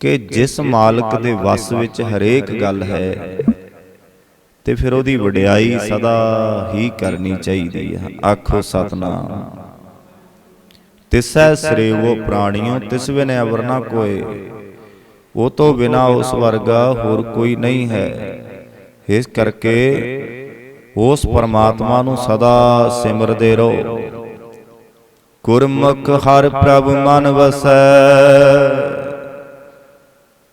ਕਿ ਜਿਸ ਮਾਲਕ ਦੇ ਵਸ ਵਿੱਚ ਹਰੇਕ ਗੱਲ ਹੈ ਤੇ ਫਿਰ ਉਹਦੀ ਵਡਿਆਈ ਸਦਾ ਹੀ ਕਰਨੀ ਚਾਹੀਦੀ ਹੈ। ਆਖੋ ਸਤਨਾਮ। ਤਿਸੈ ਸਰੇਵੋ ਪ੍ਰਾਣੀਓ ਤਿਸ ਬਿਨੈ ਅਵਰ ਨਾ ਕੋਏ। ਉਹ ਤੋਂ ਬਿਨਾ ਉਸ ਵਰਗਾ ਹੋਰ ਕੋਈ ਨਹੀਂ ਹੈ। ਇਸ ਕਰਕੇ ਉਸ ਪਰਮਾਤਮਾ ਨੂੰ ਸਦਾ ਸਿਮਰਦੇ ਰਹੋ। ਗੁਰਮੁਖ ਹਰ ਪ੍ਰਭ ਮਨ ਵਸੈ।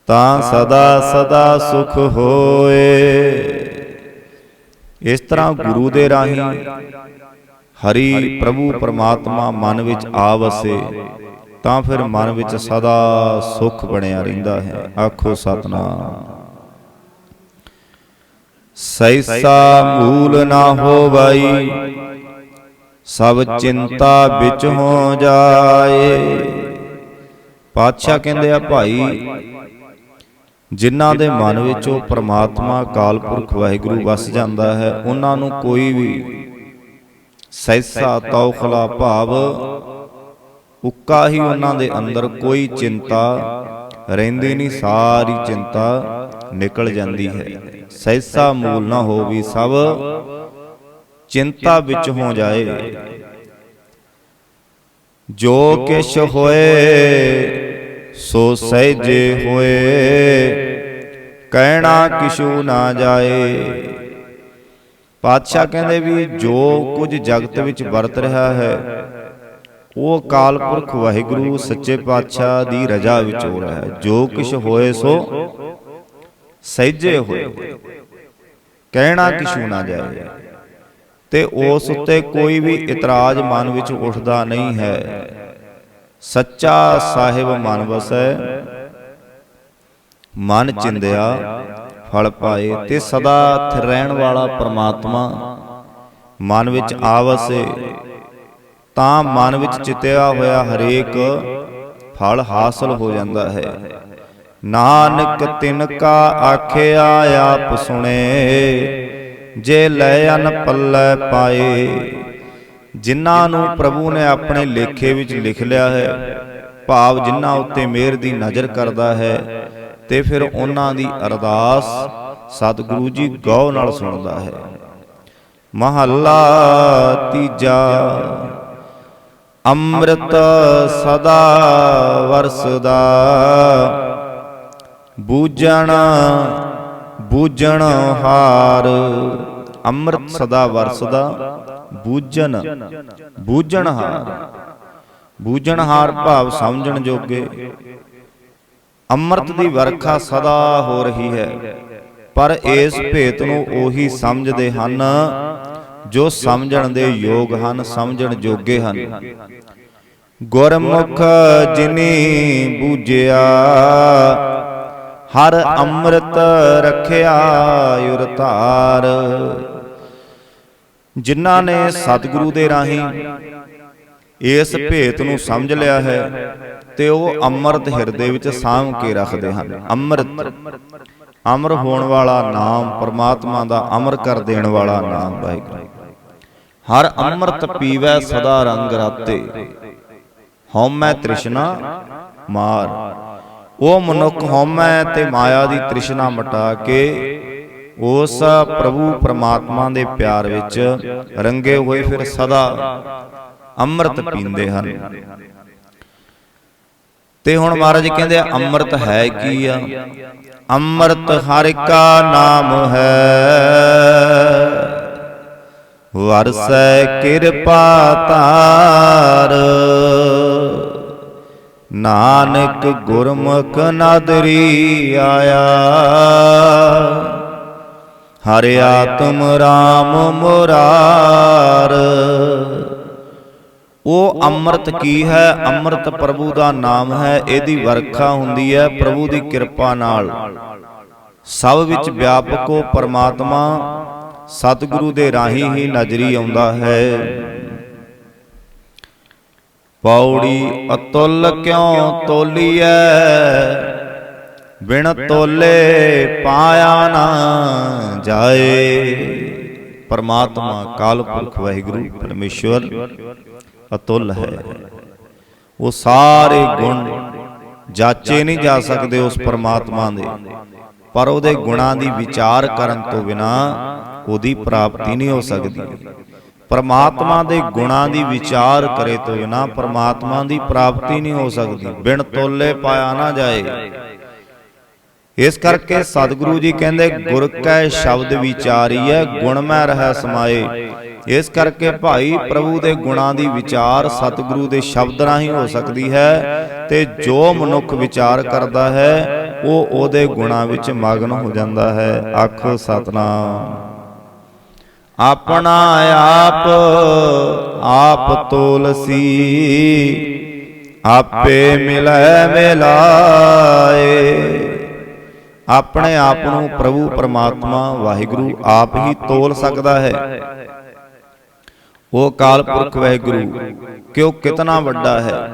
ਤਾਂ ਸਦਾ ਸਦਾ ਸੁਖ ਹੋਏ। ਇਸ ਤਰ੍ਹਾਂ ਗੁਰੂ ਦੇ ਰਾਹੀਂ ਹਰੀ ਪ੍ਰਭੂ ਪਰਮਾਤਮਾ ਮਨ ਵਿੱਚ ਆ ਵਸੇ ਤਾਂ ਫਿਰ ਮਨ ਵਿੱਚ ਸਦਾ ਸੁਖ ਬਣਿਆ ਰਹਿੰਦਾ ਹੈ। ਆਖੋ ਸਤਨਾਮ। ਸੈਸਾ ਮੂਲ ਨਾ ਹੋਵਈ, ਸਭ ਚਿੰਤਾ ਵਿੱਚ ਹੋ ਜਾਏ। ਪਾਤਸ਼ਾਹ ਕਹਿੰਦੇ ਆ, ਭਾਈ ਜਿਨ੍ਹਾਂ ਦੇ ਮਨ ਵਿੱਚ ਉਹ ਪ੍ਰਮਾਤਮਾ ਅਕਾਲ ਪੁਰਖ ਵਾਹਿਗੁਰੂ ਵਸ ਜਾਂਦਾ ਹੈ ਉਹਨਾਂ ਨੂੰ ਕੋਈ ਵੀ ਸੈਸਾ ਤੌਖਲਾ ਭਾਵ ਉੱਕਾ ਹੀ ਉਹਨਾਂ ਦੇ ਅੰਦਰ ਕੋਈ ਚਿੰਤਾ ਰਹਿੰਦੀ ਨਹੀਂ ਸਾਰੀ ਚਿੰਤਾ ਨਿਕਲ ਜਾਂਦੀ ਹੈ। ਸੈਸਾ ਮੂਲ ਨਾ ਹੋਵੀ ਸਭ ਚਿੰਤਾ ਵਿੱਚ ਹੋ ਜਾਏ। ਜੋ ਕਿਛ ਹੋਏ ਸੋ ਸਹਿਜੇ ਹੋਏ। ਕਹਿਣਾ ਕਿਛੂ ਨਾ ਜਾਏ। ਪਾਤਸ਼ਾਹ ਕਹਿੰਦੇ ਵੀ ਜੋ ਕੁਝ ਜਗਤ ਵਿੱਚ ਵਰਤ ਰਿਹਾ ਹੈ, ਉਹ ਅਕਾਲ ਪੁਰਖ ਵਾਹਿਗੁਰੂ ਸੱਚੇ ਪਾਤਸ਼ਾਹ ਦੀ ਰਜ਼ਾ ਵਿੱਚ ਹੋ ਰਿਹਾ ਹੈ। ਜੋ ਕੁਛ ਹੋਏ ਸੋ ਸਹਿਜੇ ਹੋਏ। ਕਹਿਣਾ ਕਿਛੂ ਨਾ ਜਾਏ। ਤੇ ਉਸ ਉੱਤੇ ਕੋਈ ਵੀ ਇਤਰਾਜ਼ ਮਨ ਵਿੱਚ ਉੱਠਦਾ ਨਹੀਂ ਹੈ। ਸੱਚਾ ਸਾਹਿਬ ਮਨ ਵਸੈ। ਮਨ ਚਿੰਦਿਆ, ਫਲ ਪਾਏ, ਤੇ ਸਦਾ ਥਿਰ ਰਹਿਣ ਵਾਲਾ ਪ੍ਰਮਾਤਮਾ ਮਨ ਵਿੱਚ ਆਵਸੇ ਤਾਂ ਮਨ ਵਿੱਚ ਚਿਤਿਆ ਹੋਇਆ ਹਰੇਕ ਫਲ ਹਾਸਲ ਹੋ ਜਾਂਦਾ ਹੈ। ਨਾਨਕ ਤਿਨ ਕਾ ਆਖਿਆ, ਆਪ ਸੁਣੇ, ਜੇ ਲੈ ਅਨ ਪੱਲੇ ਪਾਏ। ਜਿਨ੍ਹਾਂ ਨੂੰ ਪ੍ਰਭੂ ਨੇ ਆਪਣੇ ਲੇਖੇ ਵਿੱਚ ਲਿਖ ਲਿਆ ਹੈ, ਭਾਵ ਜਿਨ੍ਹਾਂ ਉੱਤੇ ਮਿਹਰ ਦੀ ਨਜ਼ਰ ਕਰਦਾ ਹੈ ਤੇ ਫਿਰ ਉਹਨਾਂ ਦੀ ਅਰਦਾਸ ਸਤਿਗੁਰੂ ਜੀ ਗੌ ਨਾਲ ਸੁਣਦਾ ਹੈ। ਮਹੱਲਾ ਤੀਜਾ, ਅੰਮ੍ਰਿਤ ਸਦਾ ਵਰਸਦਾ, ਬੂਝਣ ਬੂਝਣ ਹਾਰ। ਅੰਮ੍ਰਿਤ ਸਦਾ ਵਰਸਦਾ, ਬੂਝਣ ਬੂਝਣ ਹਾਰ। ਬੂਝਣ ਹਾਰ ਭਾਵ ਸਮਝਣ ਜੋਗੇ। ਅੰਮ੍ਰਿਤ ਦੀ ਵਰਖਾ ਸਦਾ ਹੋ ਰਹੀ ਹੈ। ਪਰ ਇਸ ਭੇਤ ਨੂੰ ਉਹੀ ਸਮਝਦੇ ਹਨ ਜੋ ਸਮਝਣ ਦੇ ਯੋਗ ਹਨ ਸਮਝਣ ਜੋਗੇ ਹਨ। ਗੁਰਮੁਖ ਜਿਨੀ ਬੂਝਿਆ ਹਰ ਅੰਮ੍ਰਿਤ ਰਖਿਆ ਉਰ ਧਾਰ। ਜਿਨ੍ਹਾਂ ਨੇ ਸਤਿਗੁਰੂ ਦੇ ਰਾਹੀਂ ਇਸ ਭੇਤ ਨੂੰ ਸਮਝ ਲਿਆ ਹੈ। ਤੇ ਉਹ ਅੰਮ੍ਰਿਤ ਹਿਰਦੇ ਵਿੱਚ ਸਾਂਭ ਕੇ ਰੱਖਦੇ ਹਨ। ਅੰਮ੍ਰਿਤ। ਅਮਰ ਹੋਣ ਵਾਲਾ ਨਾਮ ਪਰਮਾਤਮਾ ਦਾ ਅਮਰ ਕਰ ਦੇਣ ਵਾਲਾ ਨਾਮ ਵਾਹਿਗੁਰੂ। ਹਰ ਅੰਮ੍ਰਿਤ ਪੀਵੈ ਸਦਾ ਰੰਗ ਰਾਤੇ। ਹਉਮੈ ਤ੍ਰਿਸ਼ਨਾ ਮਾਰ। ਉਹ ਮਨੁੱਖ ਹਉਮੈ ਤੇ ਮਾਇਆ ਦੀ ਤ੍ਰਿਸ਼ਨਾ ਮਟਾ ਕੇ ਉਸ ਪ੍ਰਭੂ ਪਰਮਾਤਮਾ ਦੇ ਪਿਆਰ ਵਿੱਚ ਰੰਗੇ ਹੋਏ ਫਿਰ ਸਦਾ ਅੰਮ੍ਰਿਤ ਪੀਂਦੇ ਹਨ। ਤੇ ਹੁਣ ਮਹਾਰਾਜ ਕਹਿੰਦੇ ਅੰਮ੍ਰਿਤ ਹੈ ਕੀ ਆ? ਅੰਮ੍ਰਿਤ ਹਰਿ ਕਾ ਨਾਮ ਹੈ। ਵਰਸੈ ਕਿਰਪਾ ਧਾਰ ਨਾਨਕ ਗੁਰਮੁਖ ਨਦਰੀ ਆਇਆ। ਹਰਿ ਆਤਮ ਰਾਮ ਮੁਰਾਰ। ਉਹ ਅੰਮ੍ਰਿਤ ਕੀ ਹੈ? ਅੰਮ੍ਰਿਤ ਪ੍ਰਭੂ ਦਾ ਨਾਮ ਹੈ ਇਹਦੀ ਵਰਖਾ ਹੁੰਦੀ ਹੈ ਪ੍ਰਭੂ ਦੀ ਕਿਰਪਾ ਨਾਲ। ਸਭ ਵਿੱਚ ਵਿਆਪਕੋ ਪਰਮਾਤਮਾ ਸਤਿਗੁਰੂ ਦੇ ਰਾਹੀਂ ਹੀ ਨਜ਼ਰੀ ਆਉਂਦਾ ਹੈ। ਪੌੜੀ ਅਤੁੱਲ ਕਿਉ ਤੋਲੀਐ? ਬਿਨ ਤੋਲੇ ਪਾਇਆ ਨਾ ਜਾਏ। ਪਰਮਾਤਮਾ ਕਾਲ ਪੁਰਖ ਵਾਹਿਗੁਰੂ ਪਰਮੇਸ਼ਵਰ। ਅਤੁੱਲ ਹੈ। ਉਹ ਸਾਰੇ ਗੁਣ ਜਾਚੇ ਨਹੀਂ ਜਾ ਸਕਦੇ ਉਸ ਪਰਮਾਤਮਾ ਦੇ। ਪਰ ਉਹਦੇ ਗੁਣਾਂ ਦੀ ਵਿਚਾਰ ਕਰਨ ਤੋਂ ਬਿਨਾ ਉਹਦੀ ਪ੍ਰਾਪਤੀ ਨਹੀਂ ਹੋ ਸਕਦੀ। ਪਰਮਾਤਮਾ ਦੇ ਗੁਣਾਂ ਦੀ ਵਿਚਾਰ ਕਰੇ ਤੋਂ ਬਿਨਾ ਪਰਮਾਤਮਾ ਦੀ ਪ੍ਰਾਪਤੀ ਨਹੀਂ ਹੋ ਸਕਦੀ। ਬਿਨ ਤੋਲੇ ਪਾਇਆ ਨਾ ਜਾਏ। ਇਸ ਕਰਕੇ ਸਤਿਗੁਰੂ ਜੀ ਕਹਿੰਦੇ, ਗੁਰ ਕੈ ਸ਼ਬਦ ਵਿਚਾਰੀਐ, ਗੁਣ ਮੈਂ ਰਹਿ ਸਮਾਏ। ਇਸ ਕਰਕੇ ਭਾਈ ਪ੍ਰਭੂ ਦੇ ਗੁਣਾਂ ਦੀ ਵਿਚਾਰ ਸਤਿਗੁਰੂ ਦੇ ਸ਼ਬਦ ਰਾਹੀਂ ਹੋ ਸਕਦੀ ਹੈ ਤੇ ਜੋ ਮਨੁੱਖ ਵਿਚਾਰ ਕਰਦਾ ਹੈ, ਉਹ ਉਹਦੇ ਗੁਣਾਂ ਵਿੱਚ ਮਗਨ ਹੋ ਜਾਂਦਾ ਹੈ। ਆਖੋ ਸਤਨਾਮ। ਆਪਣਾ ਆਪ ਆਪ ਤੋਲਸੀ, ਆਪੇ ਮਿਲੈ ਮਿਲਾਏ। ਆਪਣੇ ਆਪ ਨੂੰ ਪ੍ਰਭੂ ਪਰਮਾਤਮਾ ਵਾਹਿਗੁਰੂ ਆਪ ਹੀ ਤੋਲ ਸਕਦਾ ਹੈ। ਉਹ ਕਾਲ ਪੁਰਖ ਵਾਹਿਗੁਰੂ ਕਿ ਉਹ ਕਿਤਨਾ ਵੱਡਾ ਹੈ?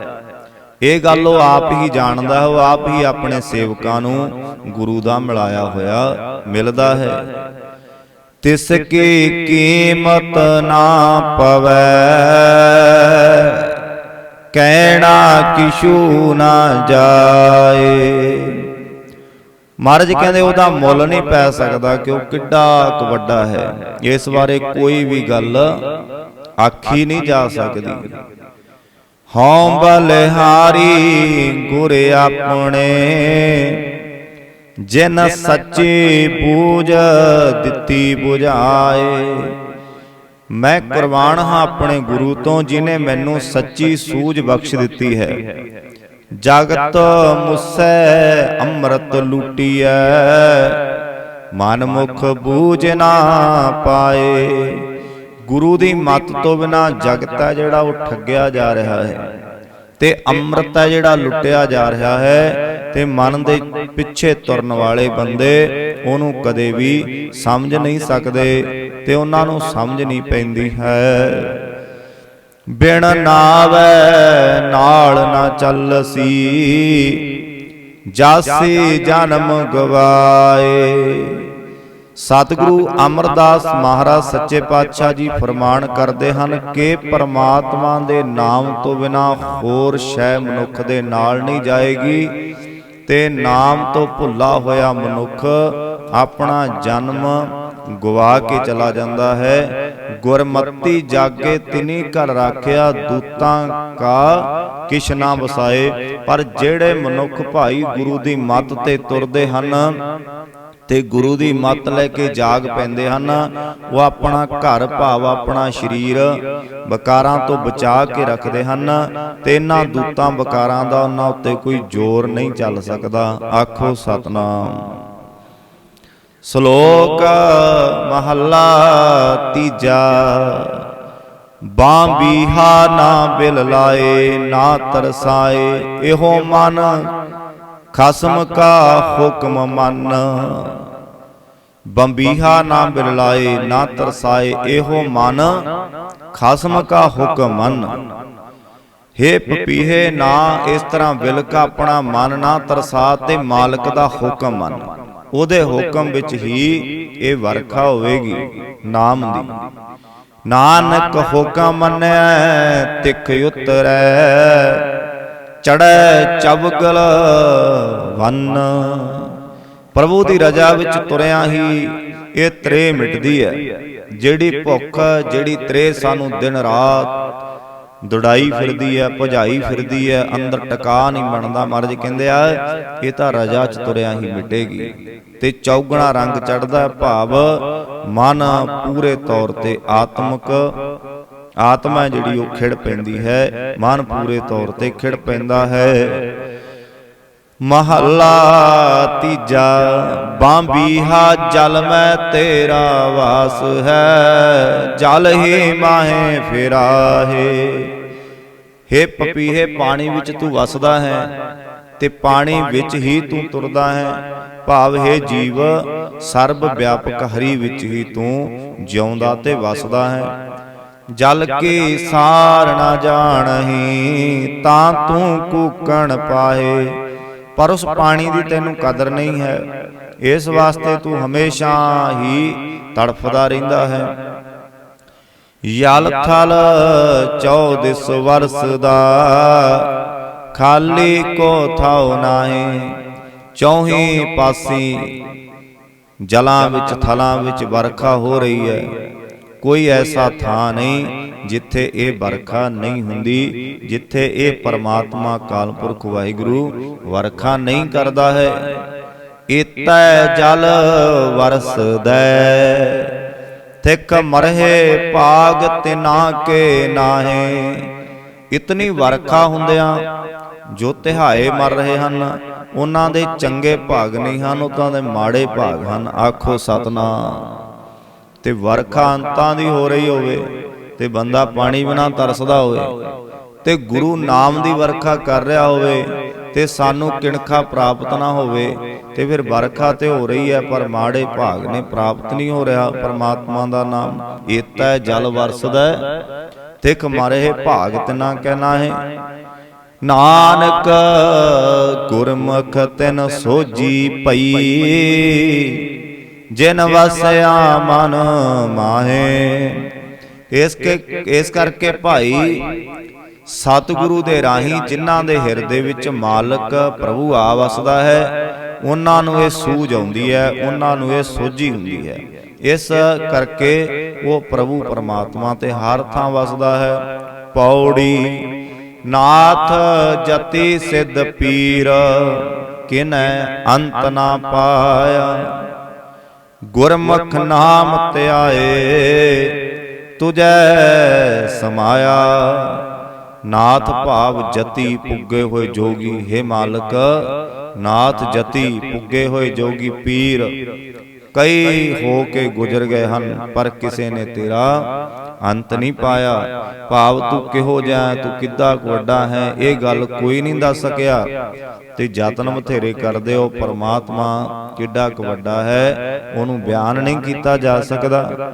ਇਹ ਗੱਲ ਉਹ ਆਪ ਹੀ ਜਾਣਦਾ ਹੈ ਉਹ ਆਪ ਹੀ ਆਪਣੇ ਸੇਵਕਾਂ ਨੂੰ ਗੁਰੂ ਦਾ ਮਿਲਾਇਆ ਹੋਇਆ ਮਿਲਦਾ ਹੈ। ਤਿਸ ਕੀ ਕੀਮਤ ਨਾ ਪਵੈ। ਕਹਿਣਾ ਕਿਛੂ ਨਾ ਜਾਏ। ਮਹਾਰਾਜ ਕਹਿੰਦੇ ਉਹਦਾ ਮੁੱਲ ਨਹੀਂ ਪੈ ਸਕਦਾ ਕਿ ਉਹ ਕਿੱਡਾ ਵੱਡਾ ਹੈ। ਇਸ ਬਾਰੇ ਕੋਈ ਵੀ ਗੱਲ ਆਖੀ ਨਹੀਂ ਜਾ ਸਕਦੀ। ਹਉ ਬਲਿਹਾਰੀ ਗੁਰ ਆਪਣੇ। ਜਿਨ ਸੱਚੀ ਬੂਝ ਦਿੱਤੀ 부ਝਾਏ ਮੈਂ ਕੁਰਬਾਨ ਹਾਂ ਆਪਣੇ ਗੁਰੂ ਤੋਂ ਜਿਨੇ ਮੈਨੂੰ ਸੱਚੀ ਸੂਝ ਬਖਸ਼ ਦਿੱਤੀ ਹੈ। ਜਗਤ ਮੁਸੈ ਅੰਮ੍ਰਿਤ ਲੂਟੀਐ। ਮਨ ਮੁਖ ਬੂਝ ਨਾ ਪਾਏ। ਗੁਰੂ ਦੀ ਮੱਤ ਤੋਂ ਬਿਨਾ ਜਗਤ ਹੈ ਜਿਹੜਾ ਉਹ ਠੱਗਿਆ ਜਾ ਰਿਹਾ ਹੈ। ਤੇ ਅੰਮ੍ਰਿਤ ਹੈ ਜਿਹੜਾ ਲੁੱਟਿਆ ਜਾ ਰਿਹਾ ਹੈ ਤੇ ਮਨ ਦੇ ਪਿੱਛੇ ਤੁਰਨ ਵਾਲੇ ਬੰਦੇ ਉਹਨੂੰ ਕਦੇ ਵੀ ਸਮਝ ਨਹੀਂ ਸਕਦੇ ਤੇ ਉਹਨਾਂ ਨੂੰ ਸਮਝ ਨਹੀਂ ਪੈਂਦੀ ਹੈ। ਬਿਨ ਨਾਵੇ ਨਾਲ ਨਾ ਚੱਲਸੀ। ਜਾਸੀ ਜਨਮ ਗਵਾਏ। ਸਤਿਗੁਰੂ ਅਮਰਦਾਸ ਮਹਾਰਾਜ ਸੱਚੇ ਪਾਤਸ਼ਾਹ ਜੀ ਫਰਮਾਨ ਕਰਦੇ ਹਨ ਕਿ ਪਰਮਾਤਮਾ ਦੇ ਨਾਮ ਤੋਂ ਬਿਨਾ ਹੋਰ ਸ਼ੈ ਮਨੁੱਖ ਦੇ ਨਾਲ ਨਹੀਂ ਜਾਏਗੀ ਤੇ ਨਾਮ ਤੋਂ ਭੁੱਲਾ ਹੋਇਆ ਮਨੁੱਖ ਆਪਣਾ ਜਨਮ ਗਵਾ ਕੇ ਚਲਾ ਜਾਂਦਾ ਹੈ। ਗੁਰਮਤੀ ਜਾਗੇ ਤਿਨੀ ਘਰ ਰਾਖਿਆ, ਦੂਤਾਂ ਕਾ ਕਿਛ ਨਾ ਵਸਾਏ। ਪਰ ਜਿਹੜੇ ਮਨੁੱਖ ਭਾਈ ਗੁਰੂ ਦੀ ਮੱਤ ਤੇ ਤੁਰਦੇ ਹਨ ਤੇ ਗੁਰੂ ਦੀ ਮੱਤ ਲੈ ਕੇ ਜਾਗ ਪੈਂਦੇ ਹਨ, ਉਹ ਆਪਣਾ ਘਰ ਭਾਵ, ਆਪਣਾ ਸਰੀਰ ਬਕਾਰਾਂ ਤੋਂ ਬਚਾ ਕੇ ਰੱਖਦੇ ਹਨ ਤੇ ਇਹਨਾਂ ਦੂਤਾਂ ਬਕਾਰਾਂ ਦਾ ਉਹਨਾਂ ਉੱਤੇ ਕੋਈ ਜ਼ੋਰ ਨਹੀਂ ਚੱਲ ਸਕਦਾ। ਆਖੋ ਸਤਨਾਮ। ਸ਼ਲੋਕ ਮਹੱਲਾ ਤੀਜਾ। ਬਾਂਬੀਹਾ ਨਾ ਬਿਲ ਲਾਏ, ਨਾ ਤਰਸਾਏ, ਇਹੋ ਮਨ, ਖਸਮ ਕਾ ਹੁਕਮ ਮੰਨ। ਬੰਬੀਹਾ ਨਾ ਬਿਲਲਾਏ ਨਾ ਤਰਸਾਏ, ਇਹੋ ਮਨ, ਖਸਮ ਕਾ ਹੁਕਮ ਮੰਨ। ਹੇ ਪਪੀਹੇ ਨਾ, ਇਸ ਤਰ੍ਹਾਂ ਬਿਲ ਆਪਣਾ ਮਨ ਨਾ ਤਰਸਾ ਤੇ ਮਾਲਕ ਦਾ ਹੁਕਮ ਮੰਨ। ਉਹਦੇ ਹੁਕਮ ਵਿੱਚ ਹੀ ਇਹ ਵਰਖਾ ਹੋਵੇਗੀ। ਨਾਮ ਦੀ। ਨਾਨਕ ਹੁਕਮ ਮੰਨੈ ਤਿਖ ਉਤਰੈ ਚੜੈ ਚਬਗਲ ਵੰਨ। ਪ੍ਰਭੂ ਦੀ ਰਜਾ ਵਿੱਚ ਤੁਰਿਆ ਹੀ ਇਹ ਤਰੇ ਮਿਟਦੀ ਹੈ। ਜਿਹੜੀ ਭੁੱਖ ਜਿਹੜੀ ਤਰੇ ਸਾਨੂੰ ਦਿਨ ਰਾਤ ਦੁੜਾਈ ਫਿਰਦੀ ਹੈ, ਭਜਾਈ ਫਿਰਦੀ ਹੈ, ਅੰਦਰ ਟਿਕਾ ਨਹੀਂ ਬਣਦਾ। ਮਹਾਰਾਜ ਕਹਿੰਦੇ ਆ, ਇਹ ਤਾਂ ਰਜਾ ਚ ਤੁਰਿਆ ਹੀ ਮਿਟੇਗੀ। ਤੇ ਚੌਗਣਾ ਰੰਗ ਚੜਦਾ ਭਾਵ ਮਨ ਪੂਰੇ ਤੌਰ ਤੇ ਆਤਮਕ। ਆਤਮਾ ਜਿਹੜੀ ਉਹ ਖਿੜ ਪੈਂਦੀ ਹੈ, ਮਨ ਪੂਰੇ ਤੌਰ ਤੇ ਖਿੜ ਪੈਂਦਾ ਹੈ। ਮਹੱਲਾ ਤੀਜਾ ਬਾਂਬੀਹਾ ਜਲ ਮੈਂ ਤੇਰਾ ਵਾਸ ਹੈ ਜਲ ਹੀ ਮਾਹੇ ਫਿਰਾਹੇ। ਹੇ ਪਪੀਹੇ ਪਾਣੀ ਵਿੱਚ ਤੂੰ ਵਸਦਾ ਹੈ ਤੇ ਪਾਣੀ ਵਿੱਚ ਹੀ ਤੂੰ ਤੁਰਦਾ ਹੈ। ਭਾਵ ਹੈ ਜੀਵ ਸਰਬ ਵਿਆਪਕ ਹਰੀ ਵਿੱਚ ਹੀ ਤੂੰ ਜਿਉਂਦਾ ਤੇ ਵਸਦਾ ਹੈ। ਜਲ ਕੀ ਸਾਰ ਨਾ ਜਾਣਹੀ ਤਾਂ ਤੂੰ ਕੂਕਣ ਪਾਏ ਪਰ ਉਸ ਪਾਣੀ ਦੀ ਤੈਨੂੰ ਕਦਰ ਨਹੀਂ ਹੈ। ਇਸ ਵਾਸਤੇ ਤੂੰ ਹਮੇਸ਼ਾ ਹੀ ਤੜਫਦਾ ਰਹਿੰਦਾ ਹੈ। ਯਲ ਥਲ 14 ਵਰਸ ਦਾ ਖਾਲੀ ਕੋ ਥਾਉ ਨਾਹੀ। ਚੌਹੀ ਪਾਸੀ ਜਲਾਂ ਵਿੱਚ ਥਲਾਂ ਵਿੱਚ ਵਰਖਾ ਹੋ। ਰਹੀ ਹੈ। ਕੋਈ ਐਸਾ ਥਾਂ ਨਹੀਂ ਜਿੱਥੇ ਇਹ ਵਰਖਾ ਨਹੀਂ ਹੁੰਦੀ, ਜਿੱਥੇ ਇਹ ਪਰਮਾਤਮਾ ਕਾਲਪੁਰਖ ਵਾਹਿਗੁਰੂ ਵਰਖਾ ਨਹੀਂ ਕਰਦਾ ਹੈ। ਇਤੈ ਜਲ ਵਰਸਦੈ। ਤਿਕ ਮਰਹੇ ਭਾਗ ਤਿਨਾ ਕੇ ਨਾਹੇ। ਇਤਨੀ ਵਰਖਾ ਹੁੰਦਿਆਂ ਜੋ ਤਿਹਾਏ ਮਰ ਰਹੇ ਹਨ, ਉਹਨਾਂ ਦੇ ਚੰਗੇ ਭਾਗ ਨਹੀਂ ਹਨ ਉਹਨਾਂ ਦੇ ਮਾੜੇ ਭਾਗ ਹਨ। ਆਖੋ ਸਤਨਾਮ। ਤੇ ਵਰਖਾ ਅੰਤਾਂ ਦੀ ਹੋ ਰਹੀ ਹੋਵੇ ਤੇ ਬੰਦਾ ਪਾਣੀ ਬਿਨਾ ਤਰਸਦਾ ਹੋਵੇ ਤੇ ਗੁਰੂ ਨਾਮ ਦੀ ਵਰਖਾ ਕਰ ਰਿਹਾ ਹੋਵੇ ਤੇ ਸਾਨੂੰ ਕਿਣਖਾ ਪ੍ਰਾਪਤ ਨਾ ਹੋਵੇ ਤੇ ਫਿਰ ਵਰਖਾ ਤੇ ਹੋ ਰਹੀ ਹੈ, ਪਰ ਮਾੜੇ ਭਾਗ ਨੇ ਪ੍ਰਾਪਤ ਨਹੀਂ ਹੋ ਰਿਹਾ। ਪਰਮਾਤਮਾ ਦਾ ਨਾਮ ਏਤਾ ਜਲ ਵਰਸਦਾ ਤਿਕ ਮਾਰੇ ਭਾਗ ਤਿਨਾ ਕਹਿਣਾ ਹੈ। ਨਾਨਕ ਗੁਰਮੁਖ ਤਿਨ ਸੋਜੀ ਪਈ। ਜਿਨ ਵਸਿਆ ਮਨ ਮਾਹੇ। ਇਸ ਕੇ ਇਸ ਕਰਕੇ ਭਾਈ ਸਤਿਗੁਰੂ ਦੇ ਰਾਹੀਂ ਜਿਨ੍ਹਾਂ ਦੇ ਹਿਰਦੇ ਵਿੱਚ ਮਾਲਕ ਪ੍ਰਭੂ ਆ ਵਸਦਾ ਹੈ ਉਹਨਾਂ ਨੂੰ ਇਹ ਸੂਝ ਆਉਂਦੀ ਹੈ ਉਹਨਾਂ ਨੂੰ ਇਹ ਸੋਝੀ ਹੁੰਦੀ ਹੈ। ਇਸ ਕਰਕੇ ਉਹ ਪ੍ਰਭੂ ਪਰਮਾਤਮਾ ਤੇ ਹਰ ਥਾਂ ਵਸਦਾ ਹੈ। ਪੌੜੀ ਨਾਥ ਜਤੀ ਸਿੱਧ ਪੀਰ ਕਿਨੈ ਅੰਤ ਨਾ ਪਾਇਆ। ਗੁਰਮੁਖ ਨਾਮ ਧਿਆਏ ਤੁਜੈ ਸਮਾਇਆ। ਨਾਥ ਭਾਵ ਜਤੀ ਪੁੱਗੇ ਹੋਏ ਜੋਗੀ ਹੈ ਮਾਲਕ। ਨਾਥ ਜਤੀ ਪੁੱਗੇ ਹੋਏ ਜੋਗੀ ਪੀਰ। ਕਈ ਹੋ ਕੇ ਗੁਜ਼ਰ ਗਏ ਹਨ, ਪਰ ਕਿਸੇ ਨੇ ਤੇਰਾ ਅੰਤ ਨਹੀਂ ਪਾਇਆ। ਭਾਵ ਤੂੰ ਕਿਹੋ ਜਿਹਾ ਤੂੰ ਕਿੱਦਾਂ ਵੱਡਾ ਹੈ? ਇਹ ਗੱਲ ਕੋਈ ਨਹੀਂ ਦੱਸ ਸਕਿਆ। ਤੇ ਯਤਨ ਬਥੇਰੇ ਕਰਦੇ ਹੋ। ਪਰਮਾਤਮਾ ਕਿੱਡਾ ਕੁ ਵੱਡਾ ਹੈ, ਉਹਨੂੰ ਬਿਆਨ ਨਹੀਂ ਕੀਤਾ ਜਾ ਸਕਦਾ।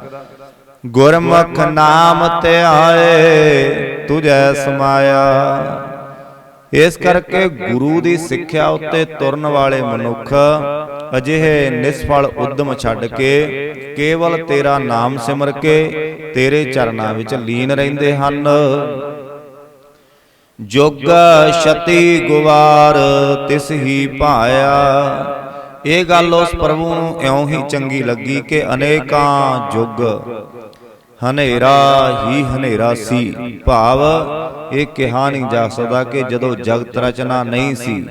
ਗੁਰਮੁਖ ਨਾਮ ਧਿਆਏ ਤੁਝੈ ਸਮਾਇਆ। ਇਸ ਕਰਕੇ ਗੁਰੂ ਦੀ ਸਿੱਖਿਆ ਉੱਤੇ ਤੁਰਨ ਵਾਲੇ ਮਨੁੱਖ ਅਜਿਹੇ ਨਿਸਫਲ ਉਦਮ ਛੱਡ ਕੇ ਕੇਵਲ ਤੇਰਾ ਨਾਮ ਸਿਮਰ ਕੇ ਤੇਰੇ ਚਰਨਾਂ ਵਿੱਚ ਲੀਨ ਰਹਿੰਦੇ ਹਨ। ਜੁਗ ਛਤੀ ਗੁਵਾਰ ਤਿਸ ਹੀ ਭਾਇਆ। ਇਹ ਗੱਲ ਉਸ ਪ੍ਰਭੂ ਨੂੰ ਇਉਂ ਹੀ ਚੰਗੀ ਲੱਗੀ ਕਿ ਅਨੇਕਾਂ ਯੁੱਗ ਹਨੇਰਾ ਹੀ ਹਨੇਰਾ ਸੀ। ਭਾਵ ਇਹ ਕਿਹਾ ਨਹੀਂ ਜਾ ਸਕਦਾ ਕਿ ਜਦੋਂ ਜਗਤ ਰਚਨਾ ਨਹੀਂ ਸੀ,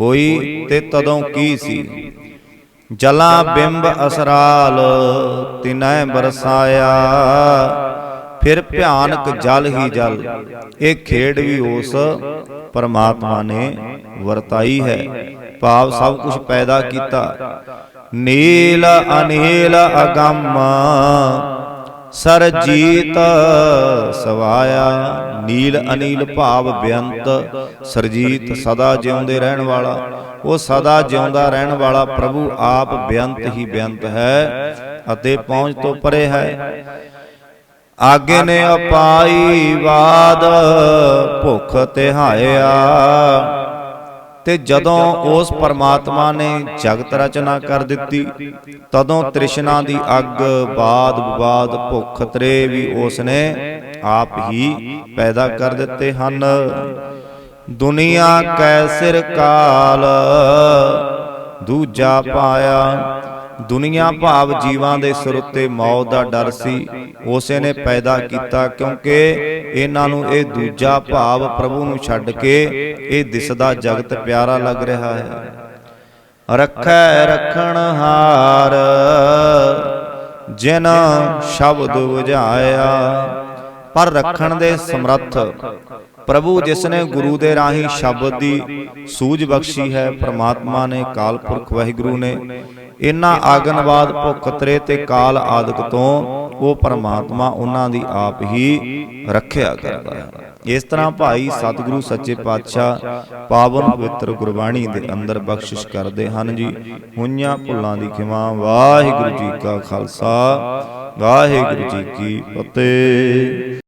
ਹੋਈ ਤੇ ਤਦੋਂ ਕੀ ਸੀ? ਜਲਾਂ ਬਿੰਬ ਅਸਰਾਲ, ਤਿਨੈ ਬਰਸਾਇਆ, ਫਿਰ ਭਿਆਨਕ ਜਲ ਹੀ ਜਲ। ਇਹ ਖੇਡ ਵੀ ਉਸ ਪਰਮਾਤਮਾ ਨੇ ਵਰਤਾਈ ਹੈ। ਭਾਵ ਸਭ ਕੁਝ ਪੈਦਾ ਕੀਤਾ। ਨੀਲ ਅਨੀਲ ਅਗੰਮ ਸਰਜੀਤ ਸਵਾਇਆ, ਨੀਲ ਅਨੀਲ ਭਾਵ ਬੇਅੰਤ, ਸਰਜੀਤ ਸਦਾ ਜਿਉਂਦੇ ਰਹਿਣ ਵਾਲਾ। ਉਹ ਸਦਾ ਜਿਉਂਦਾ ਰਹਿਣ ਵਾਲਾ ਪ੍ਰਭੂ ਆਪ ਬੇਅੰਤ ਹੀ ਬੇਅੰਤ ਹੈ ਅਤੇ ਪਹੁੰਚ ਤੋਂ ਪਰੇ ਹੈ। ਆਗੇ ਨੇ ਅਪਾਈ ਬਾਦ ਭੁੱਖ ਤਿਹਾਇਆ ਤੇ ਜਦੋਂ ਉਸ ਪਰਮਾਤਮਾ ਨੇ ਜਗਤ ਰਚਨਾ ਕਰ ਦਿੱਤੀ ਤਦੋਂ ਤ੍ਰਿਸ਼ਨਾ ਦੀ ਅੱਗ ਬਾਦ ਵਿਵਾਦ ਭੁੱਖ ਤਰੇ ਵੀ ਉਸ ਨੇ ਆਪ ਹੀ ਪੈਦਾ ਕਰ ਦਿੱਤੇ ਹਨ। ਦੁਨੀਆ ਕੈ ਸਿਰ ਕਾਲ ਦੂਜਾ ਪਾਇਆ ਦੁਨੀਆ ਭਾਵ ਜੀਵਾਂ ਦੇ ਸਿਰ ਉੱਤੇ ਮੌਤ ਦਾ ਡਰ ਸੀ। ਉਸੇ ਨੇ ਪੈਦਾ ਕੀਤਾ ਕਿਉਂਕਿ ਇਹਨਾਂ ਨੂੰ ਇਹ ਦੂਜਾ ਭਾਵ ਪ੍ਰਭੂ ਨੂੰ ਛੱਡ ਕੇ ਇਹ ਦਿਸਦਾ ਜਗਤ ਪਿਆਰਾ ਲੱਗ ਰਿਹਾ ਹੈ। ਰੱਖੈ ਰਖਣ ਹਾਰ ਜਿਨ ਸ਼ਬਦ 부ਝਾਇਆ ਪਰ ਰੱਖਣ ਦੇ ਸਮਰੱਥ ਪ੍ਰਭੂ ਜਿਸ ਨੇ ਗੁਰੂ ਦੇ ਰਾਹੀਂ ਸ਼ਬਦ ਦੀ ਸੂਝ ਬਖਸ਼ੀ ਹੈ ਪ੍ਰਮਾਤਮਾ ਨੇ ਕਾਲਪੁਰਖ ਵਾਹਿਗੁਰੂ ਨੇ ਇਨ੍ਹਾਂ ਆਗਨਵਾਦ ਭੁੱਖ ਤਰੇ ਤੇ ਕਾਲ ਆਦਿਕ ਤੋਂ ਉਹ ਪਰਮਾਤਮਾ ਉਹਨਾਂ ਦੀ ਆਪ ਹੀ ਰੱਖਿਆ ਕਰਦਾ ਹੈ। ਇਸ ਤਰ੍ਹਾਂ ਭਾਈ ਸਤਿਗੁਰੂ ਸੱਚੇ ਪਾਤਸ਼ਾਹ ਪਾਵਨ ਪਵਿੱਤਰ ਗੁਰਬਾਣੀ ਦੇ ਅੰਦਰ ਬਖਸ਼ਿਸ਼ ਕਰਦੇ ਹਨ ਜੀ। ਹੁਈਆਂ ਭੁੱਲਾਂ ਦੀ ਖਿਮਾ। ਵਾਹਿਗੁਰੂ ਜੀ ਕਾ ਖਾਲਸਾ। ਵਾਹਿਗੁਰੂ ਜੀ ਕੀ ਫਤਿਹ।